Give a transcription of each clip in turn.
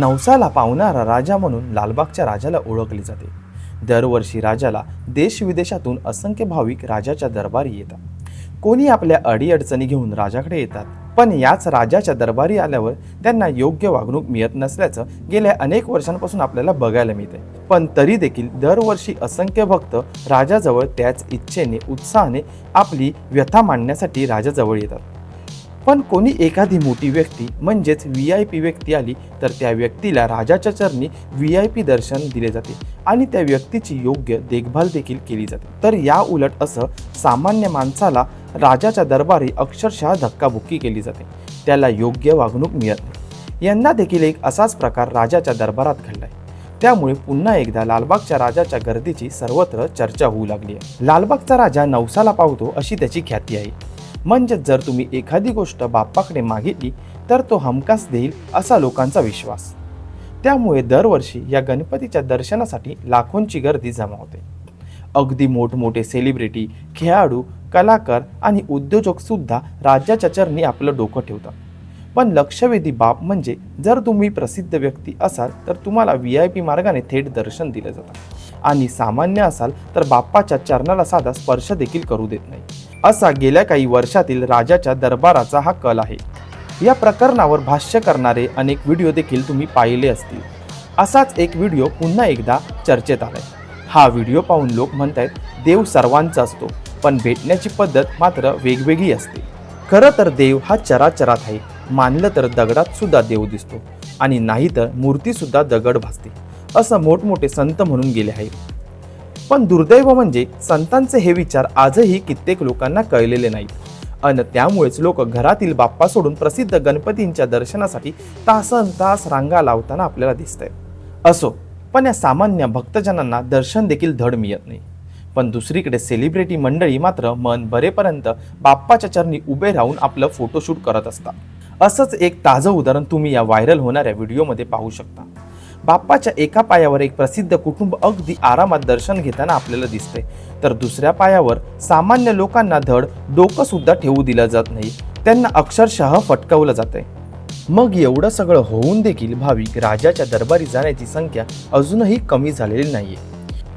नवसाला पावणारा राजा म्हणून लालबागच्या राजाला ओळखले जाते. दरवर्षी राजाला देश विदेशातून असंख्य भाविक राजाच्या दरबारी येतात. कोणी आपल्या अडीअडचणी घेऊन राजाकडे येतात पण याच राजाच्या दरबारी आल्यावर त्यांना योग्य वागणूक मिळत नसल्याचं गेल्या अनेक वर्षांपासून आपल्याला बघायला मिळते पण तरी देखील दरवर्षी असंख्य भक्त राजाजवळ त्याच इच्छेने उत्साहाने आपली व्यथा मांडण्यासाठी राजाजवळ येतात. पण कोणी एखादी मोठी व्यक्ती म्हणजेच व्ही आय पी व्यक्ती आली तर त्या व्यक्तीला राजाच्या चरणी व्ही आय पी दर्शन दिले जाते आणि त्या व्यक्तीची योग्य देखभाल देखील केली जाते. तर या उलट असं सामान्य माणसाला राजाच्या दरबारी अक्षरशः धक्काबुक्की केली जाते. त्याला योग्य वागणूक मिळत नाही. यंदा देखील एक असाच प्रकार राजाच्या दरबारात घडलाय. त्यामुळे पुन्हा एकदा लालबागच्या राजाच्या गर्दीची सर्वत्र चर्चा होऊ लागली आहे. लालबागचा राजा नवसाला पावतो अशी त्याची ख्याती आहे. म्हणजेच जर तुम्ही एखादी गोष्ट बाप्पाकडे मागितली तर तो हमखास देईल असा लोकांचा विश्वास. त्यामुळे दरवर्षी या गणपतीच्या दर्शनासाठी लाखोंची गर्दी जमा होते. अगदी मोठमोठे सेलिब्रिटी खेळाडू कलाकार आणि उद्योजकसुद्धा राज्याच्या चरणी आपलं डोकं ठेवतात. पण लक्षवेधी बाब म्हणजे जर तुम्ही प्रसिद्ध व्यक्ती असाल तर तुम्हाला व्ही आय पी मार्गाने थेट दर्शन दिलं जातं. आणि सामान्य असाल तर बाप्पाच्या चरणाला साधा स्पर्श देखील करू देत नाही. असा गेल्या काही वर्षातील राजाच्या दरबाराचा हा कल आहे. या प्रकरणावर भाष्य करणारे अनेक व्हिडिओ देखील तुम्ही पाहिले असतील. असाच एक व्हिडिओ पुन्हा एकदा चर्चेत आलाय. हा व्हिडिओ पाहून लोक म्हणत आहेत देव सर्वांचा असतो पण भेटण्याची पद्धत मात्र वेगवेगळी असते. खरं तर देव हा चराचरात आहे. मानलं तर दगडात सुद्धा देव दिसतो आणि नाही तर मूर्तीसुद्धा दगड भासते. असं मोठमोठे संत म्हणून गेले आहेत. पण दुर्दैव म्हणजे संतांचे हे विचार आजही कित्येक लोकांना कळलेले नाहीत. अन त्यामुळेच लोक घरातील बाप्पा सोडून प्रसिद्ध गणपतींच्या दर्शनासाठी तासन तास रांगा लावताना आपल्याला दिसत असो पण या सामान्य भक्तजनांना दर्शन देखील धड मिळत नाही. पण दुसरीकडे सेलिब्रिटी मंडळी मात्र मन बरेपर्यंत बाप्पाच्या चरणी उभे राहून आपलं फोटोशूट करत असतात. असंच एक ताजं उदाहरण तुम्ही या व्हायरल होणाऱ्या व्हिडिओमध्ये पाहू शकता. बाप्पाच्या एका पायावर एक प्रसिद्ध कुटुंब अगदी आरामात दर्शन घेताना आपल्याला दिसते तर दुसऱ्या पायावर सामान्य लोकांना धड डोकं सुद्धा ठेवू दिलं जात नाही. त्यांना अक्षरशः फटकवलं जातंय. मग एवढं सगळं होऊन देखील भाविक राजाच्या दरबारी जाण्याची संख्या अजूनही कमी झालेली नाहीये.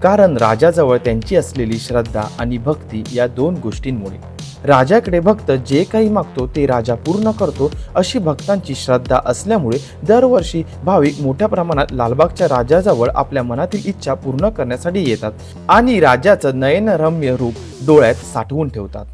कारण राजाजवळ त्यांची असलेली श्रद्धा आणि भक्ती या दोन गोष्टींमुळे. राजाकडे भक्त जे काही मागतो ते राजा पूर्ण करतो अशी भक्तांची श्रद्धा असल्यामुळे दरवर्षी भाविक मोठ्या प्रमाणात लालबागच्या राजाजवळ आपल्या मनातील इच्छा पूर्ण करण्यासाठी येतात आणि राजाचं नयनरम्य रूप डोळ्यात साठवून ठेवतात.